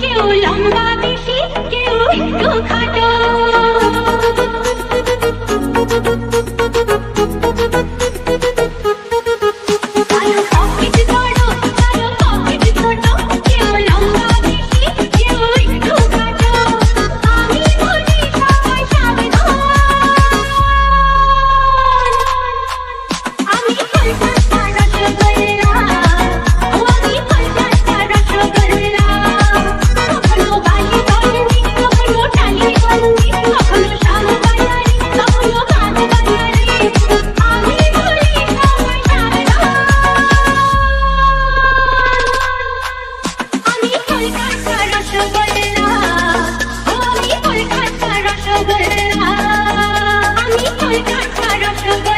কেউ লম্বা বেশি কেউ একটু খাটো। sugar.